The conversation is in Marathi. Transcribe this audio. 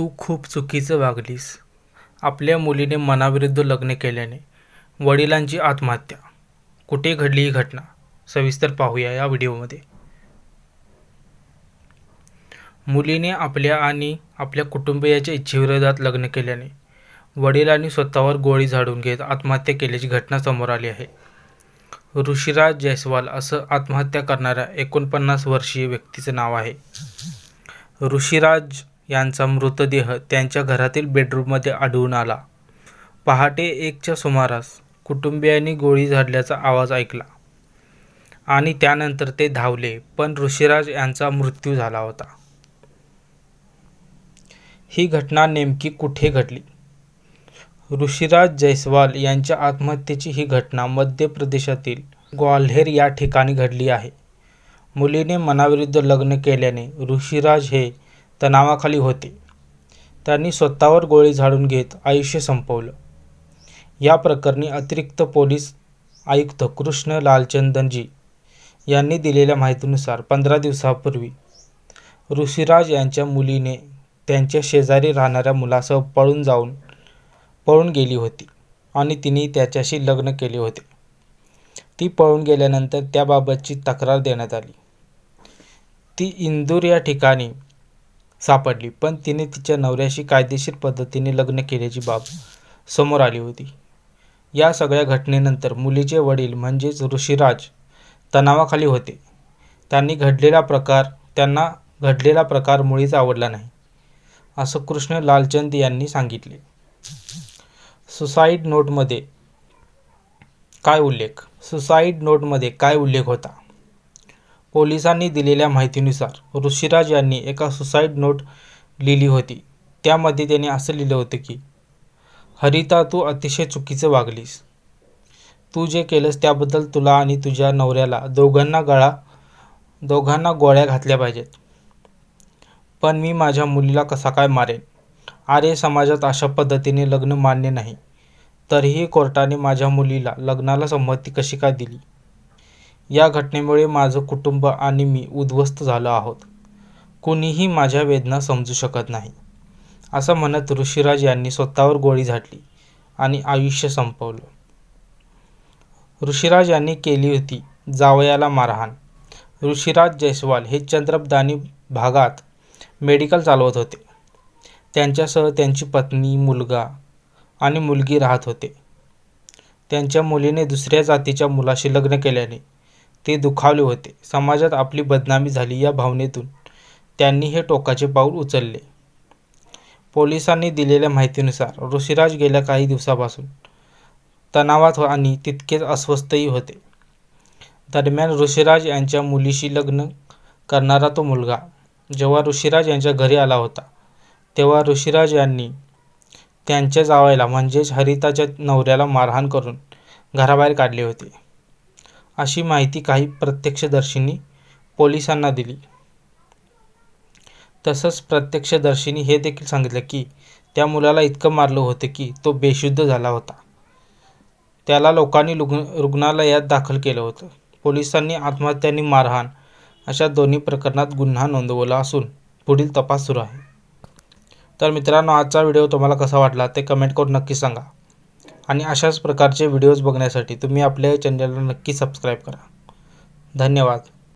तू खूप चुकीचं वागलीस. आपल्या मुलीने मनाविरुद्ध लग्न केल्याने वडिलांची आत्महत्या. कुठे घडली ही घटना? सविस्तर पाहूया या व्हिडिओमध्ये. मुलीने आपल्या आणि आपल्या कुटुंबियाच्या इच्छेविरोधात लग्न केल्याने वडिलांनी स्वतःवर गोळी झाडून घेत आत्महत्या केल्याची घटना समोर आली आहे. ऋषिराज जयस्वाल असं आत्महत्या करणाऱ्या एकोणपन्नास वर्षीय व्यक्तीचं नाव आहे. ऋषिराज यांचा मृतदेह त्यांच्या घरातील बेडरूममध्ये आढळून आला. पहाटे एकच्या सुमारास कुटुंबियांनी गोळी झाडल्याचा आवाज ऐकला आणि त्यानंतर ते धावले पण ऋषिराज यांचा मृत्यू झाला होता. ही घटना नेमकी कुठे घडली? ऋषिराज जयस्वाल यांच्या आत्महत्येची ही घटना मध्य प्रदेशातील ग्वाल्हेर या ठिकाणी घडली आहे. मुलीने मनाविरुद्ध लग्न केल्याने ऋषिराज हे तणावाखाली होते. त्यांनी स्वतःवर गोळी झाडून घेत आयुष्य संपवलं. या प्रकरणी अतिरिक्त पोलीस आयुक्त कृष्ण लालचंदनजी यांनी दिलेल्या माहितीनुसार पंधरा दिवसापूर्वी ऋषिराज यांच्या मुलीने त्यांच्या शेजारी राहणाऱ्या मुलासह पळून जाऊन पळून गेली होती आणि तिने त्याच्याशी लग्न केले होते. ती पळून गेल्यानंतर त्याबाबतची तक्रार देण्यात आली. ती इंदूर या ठिकाणी सापडली पण तिने तिच्या नवऱ्याशी कायदेशीर पद्धतीने लग्न केल्याची बाब समोर आली होती. या सगळ्या घटनेनंतर मुलीचे वडील म्हणजेच ऋषिराज तणावाखाली होते. त्यांनी घडलेला प्रकार त्यांना घडलेला प्रकार मुळीच आवडला नाही असं कृष्ण लालचंद यांनी सांगितले. सुसाईड नोटमध्ये काय उल्लेख? सुसाईड नोटमध्ये काय उल्लेख होता? पोलिसांनी दिलेल्या माहितीनुसार ऋषिराज यांनी एका सुसाईड नोट लिहिली होती. त्यामध्ये त्याने असं लिहिलं होतं की हरिता तू अतिशय चुकीचं वागलीस. तू जे केलंस त्याबद्दल तुला आणि तुझ्या नवऱ्याला दोघांना गळा दोघांना गोळ्या घातल्या पाहिजेत. पण मी माझ्या मुलीला कसा काय मारेन? आर्य समाजात अशा पद्धतीने लग्न मान्य नाही. तरीही कोर्टाने माझ्या मुलीला लग्नाला संमती कशी काय दिली? या घटनेमुळे माझं कुटुंब आणि मी उद्ध्वस्त झालो आहोत. कुणीही माझ्या वेदना समजू शकत नाही. असं म्हणत ऋषिराज यांनी स्वतःवर गोळी झाडली आणि आयुष्य संपवलं. ऋषिराज यांनी केली होती जावयाला मारहाण. ऋषिराज जयस्वाल हे चंद्रपदानी भागात मेडिकल चालवत होते. त्यांच्यासह त्यांची पत्नी मुलगा आणि मुलगी राहत होते. त्यांच्या मुलीने दुसऱ्या जातीच्या मुलाशी लग्न केल्याने ते दुखावले होते. समाजात आपली बदनामी झाली या भावनेतून. त्यांनी हे टोकाचे पाऊल उचलले. पोलिसांनी दिलेल्या माहितीनुसार ऋषिराज गेल्या काही दिवसापासून तणावात आणि तितकेच अस्वस्थही होते. दरम्यान ऋषिराज यांच्या मुलीशी लग्न करणारा तो मुलगा जेव्हा ऋषिराज यांच्या घरी आला होता तेव्हा ऋषिराज यांनी त्यांच्या जावयाला म्हणजेच हरिताच्या नवऱ्याला मारहाण करून घराबाहेर काढले होते. अशी माहिती काही प्रत्यक्षदर्शींनी पोलिसांना दिली. तसंच प्रत्यक्षदर्शींनी हे देखील सांगितलं की त्या मुलाला इतकं मारलं होतं की तो बेशुद्ध झाला होता. त्याला लोकांनी रुग्ण रुग्णालयात दाखल केलं होतं. पोलिसांनी आत्महत्या आणि मारहाण अशा दोन्ही प्रकरणात गुन्हा नोंदवला असून पुढील तपास सुरू आहे. तर मित्रांनो आजचा व्हिडिओ तुम्हाला कसा वाटला ते कमेंट करून नक्की सांगा. आणि अशाच प्रकारचे व्हिडिओज बघण्यासाठी तुम्ही आपल्या चॅनलला नक्की सबस्क्राईब करा. धन्यवाद.